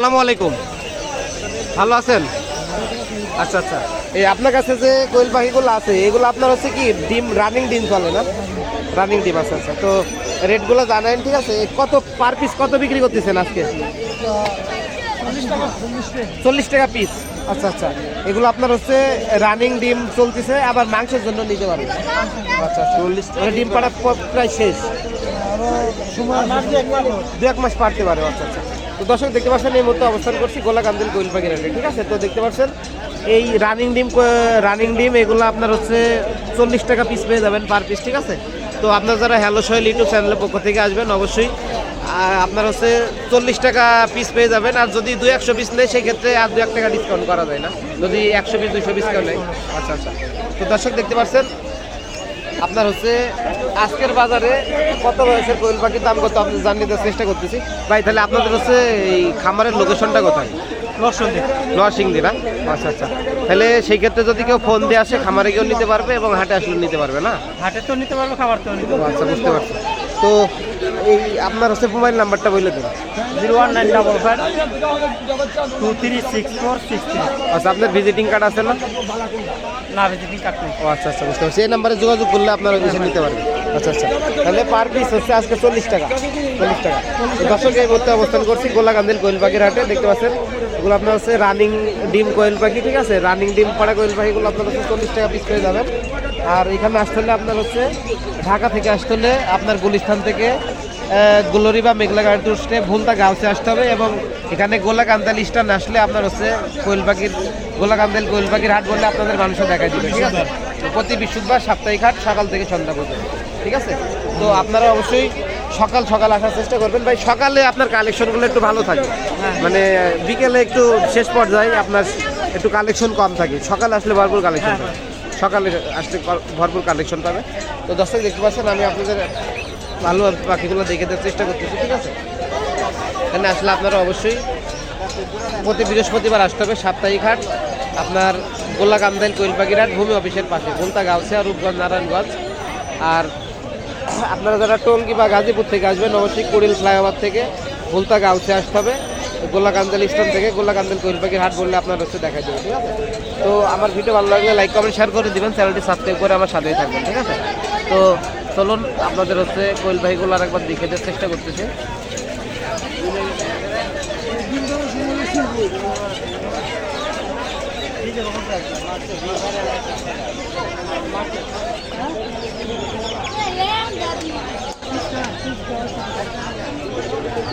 আসসালামু আলাইকুম। ভালো আছেন? আচ্ছা আচ্ছা। এই আপনার কাছে যে কোয়েল পাখিগুলো আছে এগুলো আপনার হচ্ছে কি ডিম রানিং ডিম চলে না? রানিং ডিম আচ্ছা আচ্ছা। তো রেটগুলো জানেন ঠিক আছে? কত পার পিস কত বিক্রি করতেছেন আজকে? চল্লিশ টাকা পিস আচ্ছা আচ্ছা। এগুলো আপনার হচ্ছে রানিং ডিম চলতেছে আবার মাংসের জন্য নিতে পারবেন। আচ্ছা চল্লিশ ডিম পাড়া প্রায় শেষ। দু এক মাস পারতে পারে আচ্ছা আচ্ছা। তো দর্শক, দেখতে পাচ্ছেন, এই মুহূর্তে অবস্থান করছি গোলাকান্দিল কোয়েল পাখির হাটে, ঠিক আছে? তো দেখতে পাচ্ছেন, এই রানিং ডিম রানিং ডিম, এগুলো আপনার হচ্ছে চল্লিশ টাকা পিস পেয়ে যাবেন পার পিস ঠিক আছে? তো আপনার যারা হ্যালো সোহেল ইউটিউব চ্যানেলের পক্ষ থেকে আসবেন, অবশ্যই আপনার হচ্ছে চল্লিশ টাকা পিস পেয়ে যাবেন। আর যদি দু একশো পিস নেয়, সেই ক্ষেত্রে আর দু এক টাকা ডিসকাউন্ট করা যায় না। যদি একশো পিস দুশো পিস কেউ নেয়। আচ্ছা আচ্ছা। তো দর্শক, দেখতে পাচ্ছেন আপনার হচ্ছে আজকের বাজারে কত রয়েছে কোয়েল পাখির দাম কত আপনি জানিয়ে দেওয়ার চেষ্টা করতেছি। ভাই তাহলে আপনাদের হচ্ছে এই খামারের লোকেশনটা কোথায়? নরসিংদী। না? আচ্ছা আচ্ছা। তাহলে সেই ক্ষেত্রে যদি কেউ ফোন দিয়ে আসে খামারে গিয়েও নিতে পারবে এবং হাটে আসলেও নিতে পারবে না? হাটে তো নিতে পারবে খাবার তো নিতে পারবে। আচ্ছা বুঝতে পারছি। তো এই আপনার হচ্ছে মোবাইল নাম্বারটা বলে দিন। Zero one nine double five two three six four six three. আচ্ছা আপনার ভিজিটিং কার্ড আছে না? না ভিজিটিং কার্ড নেই। ও আচ্ছা আচ্ছা বুঝতে পারছি। এই নাম্বারে যোগাযোগ করলে আপনারা নিতে পারবেন। আচ্ছা আচ্ছা। তাহলে পার পিস হচ্ছে আজকে চল্লিশ টাকা চল্লিশ টাকা। দর্শক, এই অবস্থান করছি গোলাকান্দিল কোয়েল পাখির হাটে। দেখতে পাচ্ছেন, এগুলো আপনার হচ্ছে রানিং ডিম কোয়েল পাখি, ঠিক আছে? রানিং ডিম, পাড়া কোয়েল পাখিগুলো আপনার হচ্ছে চল্লিশ টাকা পিস পেয়ে যাবেন আর এখানে আসতে হলে আপনার হচ্ছে ঢাকা থেকে আসতে হলে আপনার গুলিস্থান থেকে গুলরি বা মেঘলা গাড়ি টুসটে ভুলতা গাউসে আসতে হবে এবং এখানে গোলাকান্দাল স্টান আসলে আপনার হচ্ছে কোয়েল পাখির গোলাকান্দাল কোয়েল পাখির হাট বললে আপনাদের মানুষও দেখা দিবে, ঠিক আছে? প্রতি বৃহস্পতিবার সাপ্তাহিক হাট সকাল থেকে সন্ধ্যা পর্যন্ত। ঠিক আছে? তো আপনারা অবশ্যই সকাল সকাল আসার চেষ্টা করবেন। ভাই সকালে আপনার কালেকশনগুলো একটু ভালো থাকে। মানে বিকেলে একটু শেষ পর্যায়ে আপনার একটু কালেকশন কম থাকে। সকালে আসলে ভরপুর কালেকশন পাবে সকালে আসলে ভরপুর কালেকশন পাবে। তো দর্শক দেখতে পাচ্ছেন আমি আপনাদের ভালো পাখিগুলো দেখে দেওয়ার চেষ্টা করতেছি ঠিক আছে? এখানে আসলে আপনারা অবশ্যই প্রতি বৃহস্পতিবার আসতে হবে সাপ্তাহিক হাট। আপনার গোল্লা কামদাইল হাট ভূমি অফিসের পাশে। ভুলতা গাউসিয়া রূপগঞ্জ নারায়ণগঞ্জ। আর আপনারা যারা টঙ্গী বা গাজীপুর থেকে আসবেন, অবশ্যই কুড়িল ফ্লাইওভার থেকে ভুলতা গাউসে আসতে হবে। গোল্লা কান্দাল স্টেশন থেকে গোল্লা কান্দাল কোয়েল পাখির হাট বললে আপনার হচ্ছে দেখা যাবে ঠিক আছে? তো আমার ভিডিও ভালো লাগলে লাইক কমেন্ট শেয়ার করে দিবেন, চ্যানেলটি সাবস্ক্রাইব করে আমার সাথেই থাকবেন, ঠিক আছে? তো চলুন, আপনাদের হচ্ছে কোয়েল পাখিগুলো আর একবার দেখে দেওয়ার চেষ্টা করতেছি।